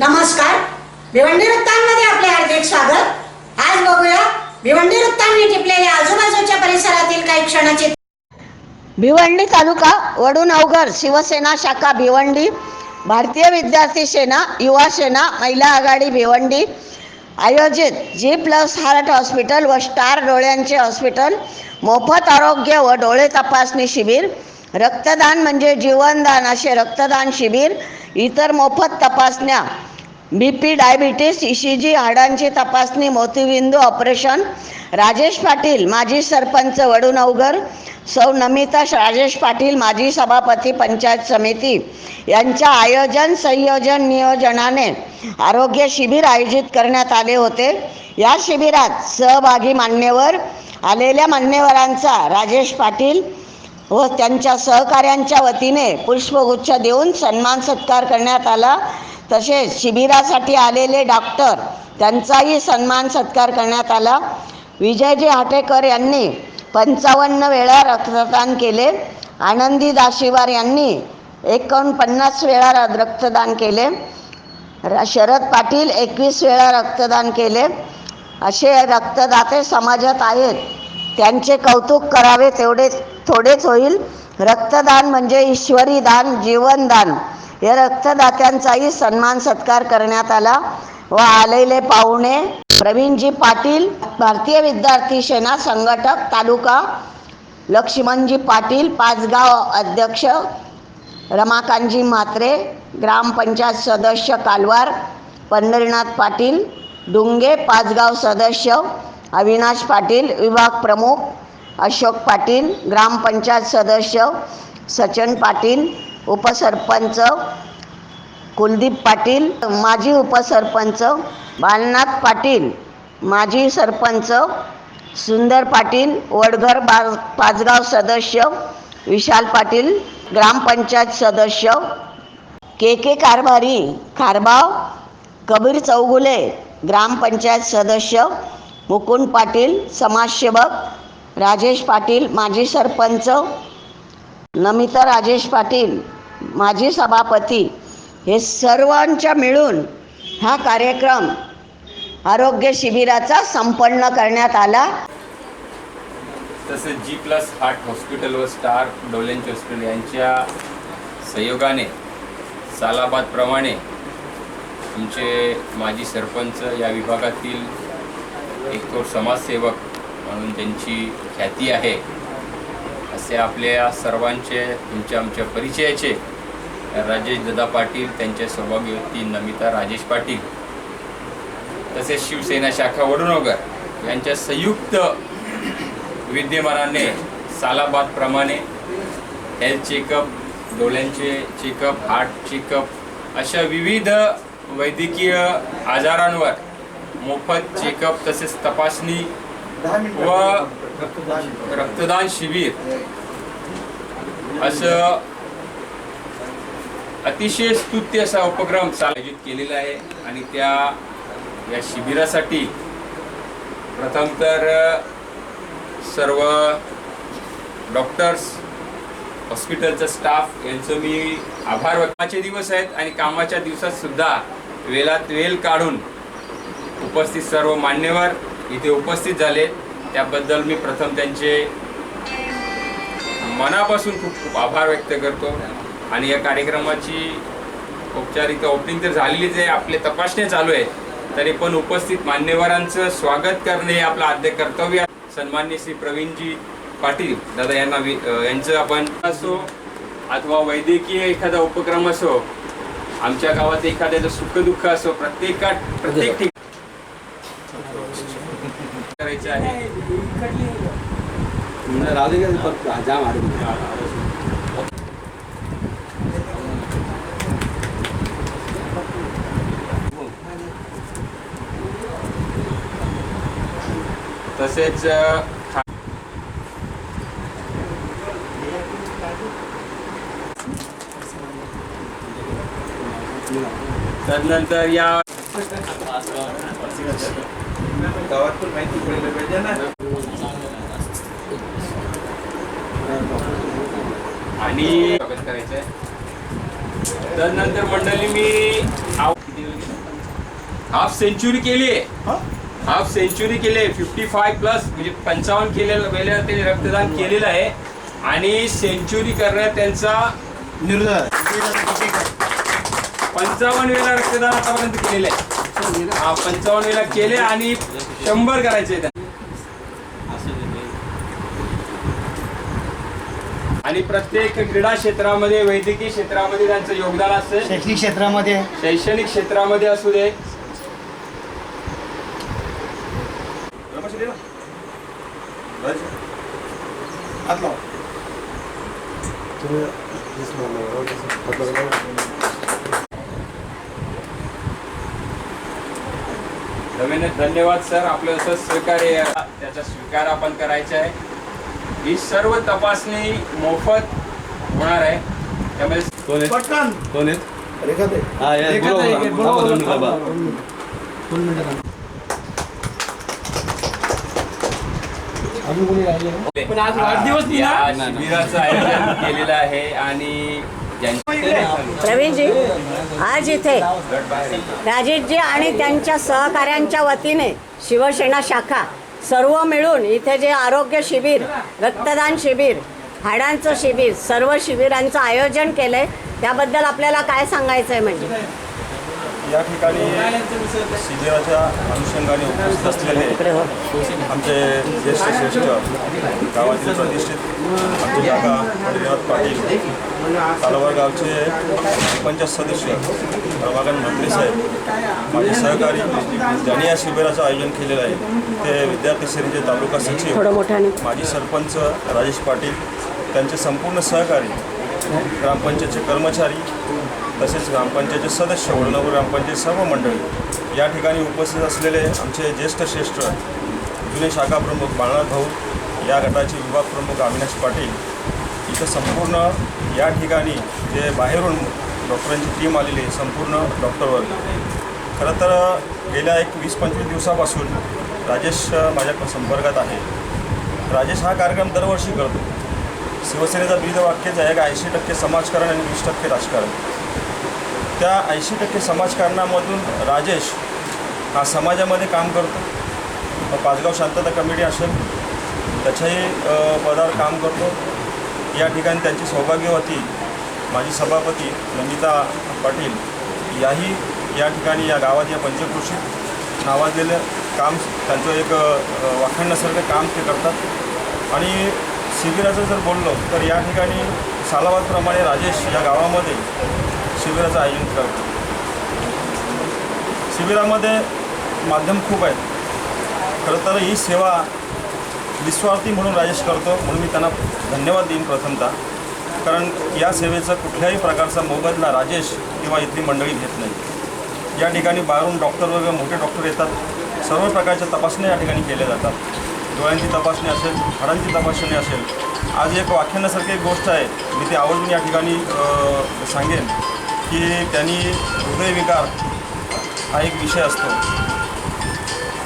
नमस्कार. भिवंडी वृत्तांमध्ये आपले हार्दिक स्वागत. आज बघूया भिवंडी वृत्तांनी टिपलेल्या आजूबाजूच्या परिसरातील काही क्षणाची भिवंडी तालुका वडून वडूनवघर शिवसेना शाखा भिवंडी भारतीय विद्यार्थी सेना युवा सेना महिला आघाडी भिवंडी आयोजित जी प्लस हार्ट हॉस्पिटल व स्टार डोळ्यांचे हॉस्पिटल मोफत आरोग्य व डोळे तपासणी शिबिर रक्तदान म्हणजे जीवनदान असे रक्तदान शिबिर इतर मोफत तपासण्या. B P diabetes E G हाडांची तपासणी मोतीबिंदू ऑपरेशन राजेश पाटील माजी सरपंच वडूनवघर सौ नमिता राजेश पाटील माजी सभापती पंचायत समिती. यांच्या आयोजन संयोजन नियोजनाने आरोग्य शिबिर आयोजित करण्यात आले होते. या शिबिरात सहभागी मान्यवर आलेल्या मान्यवरांचा राजेश पाटील व त्यांच्या सहकाऱ्यांच्या वतीने पुष्पगुच्छ देऊन सन्मान सत्कार करण्यात आला. तसेच शिबिरासाठी आलेले डॉक्टर त्यांचाही सन्मान सत्कार करण्यात आला. विजयजी हाटेकर यांनी पंचावन्न वेळा रक्तदान केले. आनंदी दाशिवार यांनी एकोणपन्नास वेळा र- रक्तदान केले. र- शरद पाटील एकवीस वेळा रक्तदान केले. असे रक्तदाते समाजात आहेत. त्यांचे कौतुक करावे तेवढे थोडेच होईल. रक्तदान म्हणजे ईश्वरी दान जीवनदान या रक्तदात्यांचाही सन्मान सत्कार करण्यात आला. व आलेले पाहुणे प्रवीणजी पाटील भारतीय विद्यार्थी सेना संघटक तालुका लक्ष्मणजी पाटील पाचगाव अध्यक्ष रमाकांतजी म्हात्रे ग्रामपंचायत सदस्य कालवार पंढरीनाथ पाटील डुंगे पाचगाव सदस्य अविनाश पाटील विभाग प्रमुख अशोक पाटील ग्रामपंचायत सदस्य सचिन पाटील उपसरपंच कुलदीप पाटील माजी उपसरपंच बालनाथ पाटील माजी सरपंच सुंदर पाटील वडघर बा पाचगाव सदस्य विशाल पाटील ग्रामपंचायत सदस्य के के कारभारी खारबाव कबीर चौगुले ग्रामपंचायत सदस्य मुकुंद पाटील समाजसेवक राजेश पाटील माजी सरपंच नमिता राजेश पाटील माजी सभापती हे सर्वांच्या मिळून हा कार्यक्रम आरोग्य शिबिराचा संपन्न करण्यात आला. तसेच जी प्लस हार्ट हॉस्पिटल व स्टार डोलेंचे हॉस्पिटल यांच्या सहयोगाने सालाबादप्रमाणे तुमचे माजी सरपंच या विभागातील एक तो समाजसेवक म्हणून त्यांची ख्याती आहे असे आपल्या सर्वांचे तुमच्या आमच्या परिचयाचे राजेश दादा पाटील त्यांच्या सहभागी व्यक्ती नमिता राजेश पाटील तसेच शिवसेना शाखा वडुनगर यांच्या संयुक्त विद्यमानाने सालाबादप्रमाणे हेल्थ चेकअप डोळ्यांचे चेकअप हार्ट चेकअप अशा विविध वैद्यकीय आजारांवर मोफत चेकअप तसेच तपासणी व रक्तदान शिबिर. असं अतिशय स्तुत्य असा उपक्रम आयोजित केलेला आहे आणि त्या या शिबिरासाठी प्रथम तर सर्व डॉक्टर्स हॉस्पिटलचा स्टाफ यांचं मी आभार व्यक्ताचे दिवस आहेत आणि कामाच्या दिवसात सुद्धा वेळात वेळ काढून उपस्थित सर्व मान्यवर इथे उपस्थित झाले. त्याबद्दल मी प्रथम त्यांचे मनापासून खूप खूप आभार व्यक्त करतो. आणि या कार्यक्रमाची औपचारिक ओपनिंग तर झालेलीच आहे. आपले तपासण्या चालू आहेत. तरी पण उपस्थित मान्यवरांचं स्वागत करणे हे आपलं आद्य कर्तव्य सन्मान्य श्री प्रवीणजी पाटील दादा यांना यांचं आपण असो अथवा वैद्यकीय एखादा उपक्रम असो आमच्या गावात एखाद्याचं सुखदुःख असो प्रत्येका प्रत्येक ठिकाणी करायचं आहे. राहू दे का जाम आले तसेच तदनंतर या गावात पण माहिती पडलं पाहिजे ना. आणि स्वागत करायचंय. त्यानंतर मंडळी मी हाफ सेंचुरी केली आहे. हाफ सेंचुरी केली आहे. फिफ्टी फाय प्लस म्हणजे पंचावन्न केलेलं वेळेला ते रक्तदान केलेलं आहे. आणि सेंचुरी करण्यात त्यांचा पंचावन्न वेळा रक्तदान आतापर्यंत केलेलं आहे. हा पंचावन्न वेळा केले आणि शंभर करायचे त्यांना आणि प्रत्येक क्रीडा क्षेत्रामध्ये वैद्यकीय क्षेत्रामध्ये त्यांचं योगदान असते शैक्षणिक क्षेत्रामध्ये. शैक्षणिक क्षेत्रामध्ये असू दे. धन्य- धन्यवाद सर. आपलं असं सहकार्य त्याचा स्वीकार आपण करायचा आहे. ही सर्व तपासणी मोफत होणार आहे. त्यामध्ये कोण आहेत? पटकन. कोण हा या दोन. बाबा. पण आज वाढदिवस नाही शिबिराचं आयोजन केलेलं आहे आणि प्रवीणजी आज इथे राजेशजी आणि त्यांच्या सहकाऱ्यांच्या वतीने शिवसेना शाखा सर्व मिळून इथे जे आरोग्य शिबिर रक्तदान शिबिर हाडांचं शिबिर सर्व शिबिरांचं आयोजन केलं आहे त्याबद्दल आपल्याला काय सांगायचं आहे म्हणजे? या ठिकाणी शिबिराच्या अनुषंगाने उपस्थित असलेले. आमचे ज्येष्ठ श्रेष्ठ गावातील प्रतिष्ठित आमचे काका हरिनाथ पाटील तालवार गावचे पंचायत सदस्य प्रभाकर म्हात्रे साहेब माझे सहकारी ज्यांनी या शिबिराचं आयोजन केलेलं आहे ते विद्यार्थी सेनेचे तालुका सचिव माजी सरपंच राजेश पाटील त्यांचे संपूर्ण सहकारी ग्रामपंचायतचे कर्मचारी तसेच ग्रामपंचायतचे सदस्य वडनगर ग्रामपंचायत सर्व मंडळी या ठिकाणी उपस्थित असलेले आमचे ज्येष्ठ श्रेष्ठ जुने शाखा प्रमुख बाळनाथ भाऊ या गटाचे विभाग प्रमुख अविनाश पाटील इथं संपूर्ण या ठिकाणी जे बाहेरून डॉक्टरांची टीम आलेली आहे संपूर्ण डॉक्टर वर्ग. खरं तर गेल्या एक वीस पंचवीस दिवसापासून राजेश माझ्या संपर्कात आहे. राजेश हा कार्यक्रम दरवर्षी करतो. शिवसेनेचा बीजवाक्यच आहे का ऐंशी टक्के समाजकारण आणि वीस टक्के राजकारण. त्या ऐंशी टक्के समाजकारणामधून राजेश हा समाजामध्ये काम करतो. पाचगाव शांतता कमिटी असेल त्याच्याही पदावर काम करतो. या ठिकाणी त्यांची सौभाग्यवती माजी सभापती नमिता पाटील याही या ठिकाणी या गावात या पंचकृषीत नावाजलेलं काम त्यांचं एक अ, वाखाणण्यासारखं काम ते करतात. आणि शिबिराचं जर बोललो तर या ठिकाणी सालाबादप्रमाणे राजेश या गावामध्ये शिबिराचं आयोजन करतो. शिबिरामध्ये माध्यम खूप आहेत. खरं तर ही सेवा निस्वार्थी म्हणून राजेश करतो म्हणून मी त्यांना धन्यवाद देईन प्रथमतः. कारण या सेवेचा कुठल्याही प्रकारचा मोबदला राजेश किंवा इथली मंडळी घेत नाही. या ठिकाणी बाहेरून डॉक्टर वगैरे मोठे डॉक्टर येतात. सर्व प्रकारच्या तपासण्या या ठिकाणी केल्या जातात. डोळ्यांची तपासणी असेल हाडांची तपासणी असेल. आज एक वाख्यानासारखी एक गोष्ट आहे. मी ती आवर्जून या ठिकाणी सांगेन की त्यांनी हृदयविकार हा एक विषय असतो.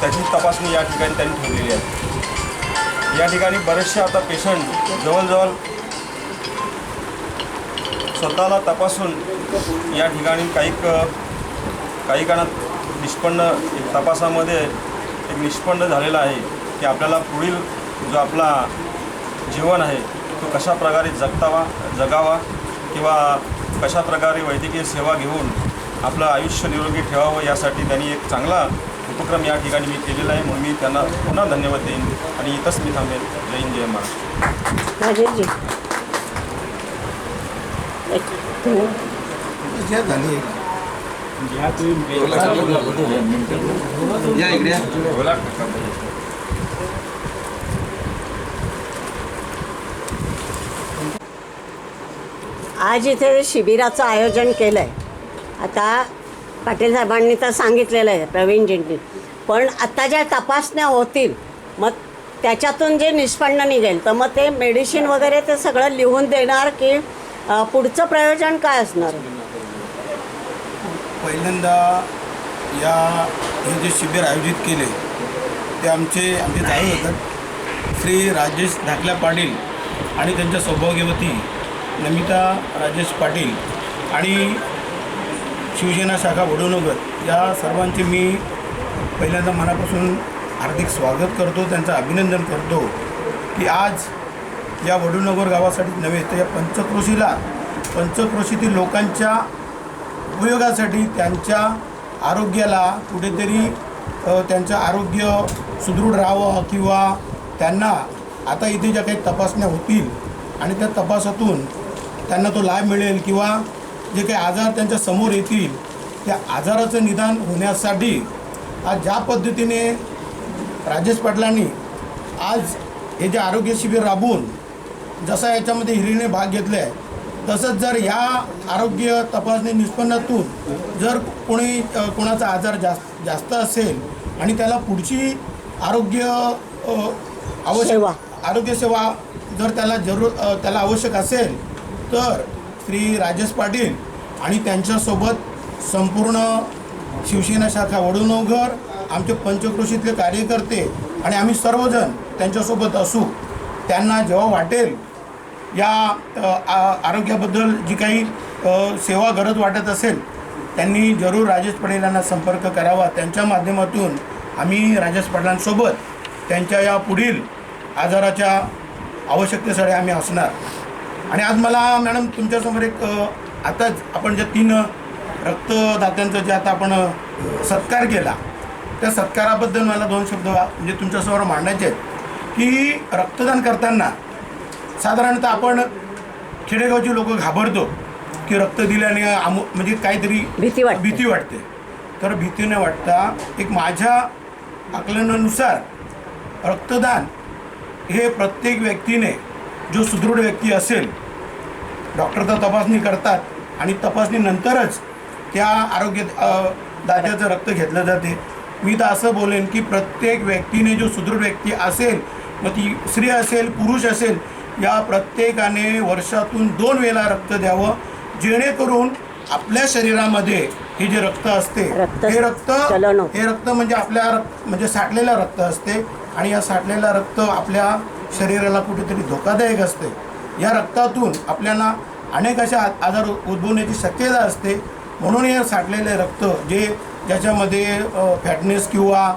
त्याची तपासणी या ठिकाणी त्यांनी ठेवलेली आहे. या ठिकाणी बरेचसे आता पेशंट जवळजवळ स्वतःला तपासून या ठिकाणी काही क काही काळात निष्पन्न तपासामध्ये एक निष्पन्न झालेला आहे. की आपल्याला पुढील जो आपला जीवन आहे तो कशा प्रकारे जगतावा जगावा किंवा कशा प्रकारे वैद्यकीय सेवा घेऊन आपलं आयुष्य निरोगी ठेवावं यासाठी त्यांनी एक चांगला उपक्रम या ठिकाणी मी केलेला आहे. म्हणून मी त्यांना पुन्हा धन्यवाद देईन आणि इथंच मी थांबेन. जय हिंद जय महाराष्ट्र. या इकडे या. बोला आज इथे शिबिराचं आयोजन केलं आहे आता पाटील साहेबांनी तर सांगितलेलं आहे प्रवीणजींनी. पण आता ज्या तपासण्या होतील मग त्याच्यातून जे निष्पन्न निघेल तर मग ते मेडिसिन वगैरे ते सगळं लिहून देणार की पुढचं प्रयोजन काय असणार? पहिल्यांदा या हे जे शिबिर आयोजित केले ते आमचे आमचे जावे होतात. श्री राजेश धाकल्या पाटील आणि त्यांच्या सौभाग्यवती नमिता राजेश पाटील आणि शिवसेना शाखा वडोनगर या सर्वांचे मी पहिल्यांदा मनापासून हार्दिक स्वागत करतो त्यांचं अभिनंदन करतो की आज या वडूनगर गावासाठी नव्हे तर या पंचक्रोशीला पंचक्रोशीतील लोकांच्या उपयोगासाठी त्यांच्या आरोग्याला कुठेतरी त्यांचं आरोग्य सुदृढ राहावं किंवा त्यांना आता इथे ज्या काही तपासण्या होतील आणि त्या तपासातून त्यांना तो लाभ मिळेल किंवा जे काही आजार त्यांच्यासमोर येतील त्या आजाराचं निदान होण्यासाठी आज ज्या पद्धतीने राजेश पाटलांनी आज हे जे आरोग्य शिबिर राबवून जसा याच्यामध्ये हिरीने भाग घेतला आहे तसंच जर ह्या आरोग्य तपासणी निष्पन्नातून जर कोणी कोणाचा आजार जास्त जास्त असेल आणि त्याला पुढची आरोग्य आवश्यक सेवा. आरोग्य सेवा जर त्याला जरूर त्याला आवश्यक असेल तर श्री राजेश पाटील आणि त्यांच्यासोबत संपूर्ण शिवसेना शाखा वडुनवघर आमचे पंचक्रोशीतले कार्यकर्ते आणि आम्ही सर्वजण त्यांच्यासोबत असू त्यांना जेव्हा वाटेल या आ- आरोग्याबद्दल जी काही सेवा गरज वाटत असेल त्यांनी जरूर राजेश पाटील यांना संपर्क करावा. त्यांच्या माध्यमातून आम्ही राजेश पाटलांसोबत त्यांच्या या पुढील आजाराच्या आवश्यकतेसाठी आम्ही असणार. आणि आज मला मॅडम तुमच्यासमोर एक आताच आपण ज्या तीन रक्तदात्यांचा जे आता आपण सत्कार केला त्या सत्काराबद्दल मला दोन शब्द म्हणजे तुमच्यासमोर मांडायचे आहेत की रक्तदान करताना साधारणतः आपण खेडेगावची लोक घाबरतो की रक्त दिल्याने आमु म्हणजे काहीतरी भीती वाटते. भीती वाटते तर भीती न वाटता एक माझ्या आकलनानुसार रक्तदान हे प्रत्येक व्यक्तीने जो सुदृढ व्यक्ती असेल डॉक्टर तर तपासणी करतात आणि तपासणीनंतरच त्या आरोग्य दात्याचं रक्त घेतलं जाते मी तर असं बोलेन की प्रत्येक व्यक्तीने जो सुदृढ व्यक्ती असेल मग ती स्त्री असेल पुरुष असेल या प्रत्येकाने वर्षातून दोन वेळा रक्त द्यावं जेणेकरून आपल्या शरीरामध्ये हे जे रक्त असते हे रक्त. हे रक्त म्हणजे आपल्या रक्त म्हणजे साठलेलं रक्त असते आणि या साठलेलं रक्त आपल्या शरीराला कुठेतरी धोकादायक असते. या रक्तातून आपल्याला अनेक अशा आजार उद्भवण्याची शक्यता असते. म्हणून हे साठलेले रक्त जे ज्याच्यामध्ये फॅटनेस किंवा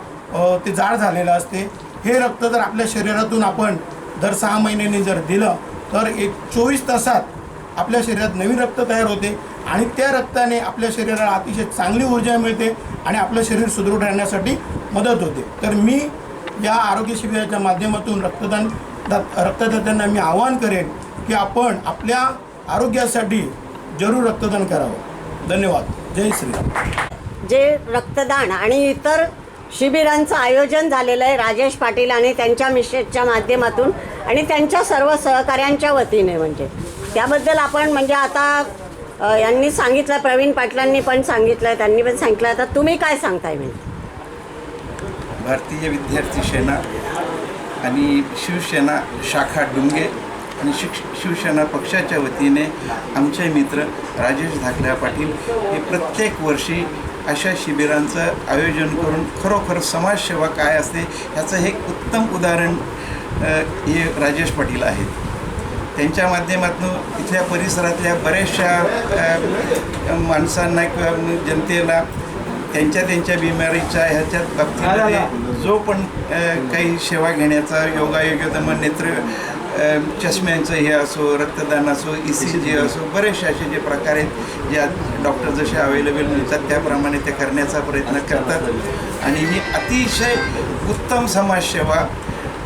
ते जाड झालेलं असते हे रक्त जर आपल्या शरीरातून आपण दर सहा महिन्यांनी जर दिलं तर एक चोवीस तासात आपल्या शरीरात नवीन रक्त तयार होते आणि त्या रक्ताने आपल्या शरीराला अतिशय चांगली ऊर्जा मिळते आणि आपलं शरीर सुदृढ राहण्यासाठी मदत होते. तर मी या आरोग्य शिबिराच्या माध्यमातून रक्तदान रक्तदात्यांना मी आवाहन करेन की आपण आपल्या आरोग्यासाठी जरूर रक्तदान करावं. धन्यवाद. जय श्रीराम. जे रक्तदान आणि इतर शिबिरांचं आयोजन झालेलं आहे राजेश पाटील आणि त्यांच्या मिसेसच्या माध्यमातून आणि त्यांच्या सर्व सहकाऱ्यांच्या वतीने म्हणजे. त्याबद्दल आपण म्हणजे आता यांनी सांगितलं प्रवीण पाटलांनी पण सांगितलं त्यांनी पण सांगितलं. आता तुम्ही काय सांगताय म्हणजे भारतीय विद्यार्थी सेना आणि शिवसेना शाखा डुंगे आणि शिक्ष शिवसेना पक्षाच्या वतीने आमचे मित्र राजेश धाकल्या पाटील हे प्रत्येक वर्षी अशा शिबिरांचं आयोजन करून खरोखर समाजसेवा काय असते ह्याचं हे उत्तम उदाहरण हे राजेश पाटील आहेत. त्यांच्या माध्यमातून इथल्या परिसरातल्या बऱ्याचशा माणसांना किंवा जनतेला त्यांच्या त्यांच्या बिमारीच्या ह्याच्यात बाबतीमध्ये जो पण काही सेवा घेण्याचा योगायोग मग नेत्र चष्म्यांचं हे असो रक्तदान असो ई सी जी असो बरेचसे असे जे प्रकार आहेत जे आज डॉक्टर जसे अवेलेबल मिळतात त्याप्रमाणे ते करण्याचा प्रयत्न करतात. आणि ही अतिशय उत्तम समाजसेवा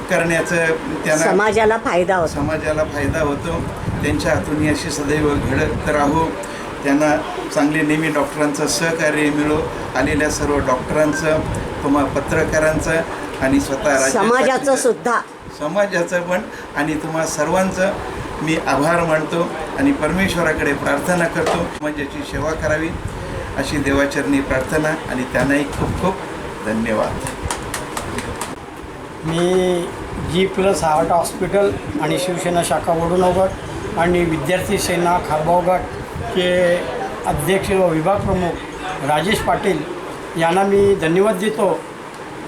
करण्याचं त्यांना समाजाला फायदा होतो. समाजाला फायदा होतो. त्यांच्या हातून ही अशी सदैव घडत राहू. त्यांना चांगले नेहमी डॉक्टरांचं सहकार्य मिळो आलेल्या सर्व डॉक्टरांचं तुम्हा पत्रकारांचं आणि स्वतः समाजाचं सुद्धा. समाजाचं पण आणि तुम्हा सर्वांचं मी आभार मानतो आणि परमेश्वराकडे प्रार्थना करतो. समाजाची सेवा करावी अशी देवाचरणी प्रार्थना आणि त्यांनाही खूप खूप धन्यवाद. मी जी प्लस हार्ट हॉस्पिटल आणि शिवसेना शाखा वडूनगर आणि विद्यार्थी सेना खारबाव के अध्यक्ष व विभाग प्रमुख राजेश पाटील यांना मी धन्यवाद देतो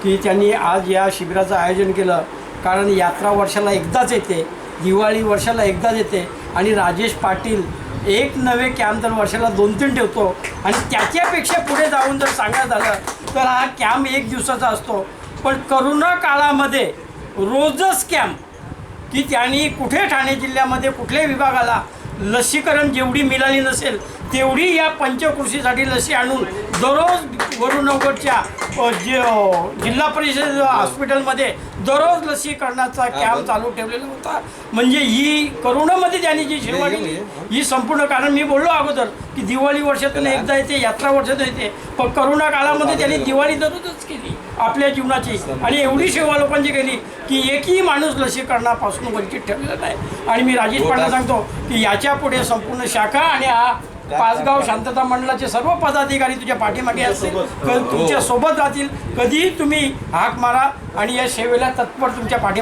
की त्यांनी आज या शिबिराचं आयोजन केलं. कारण यात्रा वर्षाला एकदाच येते दिवाळी वर्षाला एकदाच येते आणि राजेश पाटील एक नवे कॅम्प तर वर्षाला दोन तीन ठेवतो आणि त्याच्यापेक्षा पुढे जाऊन जर सांगायचं झालं तर हा कॅम्प एक दिवसाचा असतो. पण करोना काळामध्ये रोजच कॅम्प की त्यांनी कुठे ठाणे जिल्ह्यामध्ये कुठल्या विभागाला लसीकरण जेवढी मिळाली नसेल तेवढी या पंचकृषीसाठी लसी आणून दररोज वरुणगडच्या अ, जे जिल्हा परिषद हॉस्पिटलमध्ये दररोज लसीकरणाचा कॅम्प चालू ठेवलेला होता. म्हणजे ही करोनामध्ये त्यांनी जी सेवा केली ही संपूर्ण कारण मी बोललो अगोदर की दिवाळी वर्षातून एकदा येते यात्रा वर्षातून येते. पण करोना काळामध्ये त्यांनी दिवाळी दररोजच केली. आपल्या जीवनाची. आणि एवढी सेवा लोकांची केली की एकही माणूस लसीकरणापासून वंचित ठेवलेला नाही. आणि मी राजेश पांडे सांगतो की याच्यापुढे संपूर्ण शाखा आणि हा पाचगाव शांतता मंडळाचे सर्व पदाधिकारी तुझ्या पाठीमागे असतील. क- तुमच्यासोबत राहतील कधीही तुम्ही हाक मारा आणि या सेवेला तत्पर तुमच्या पाठी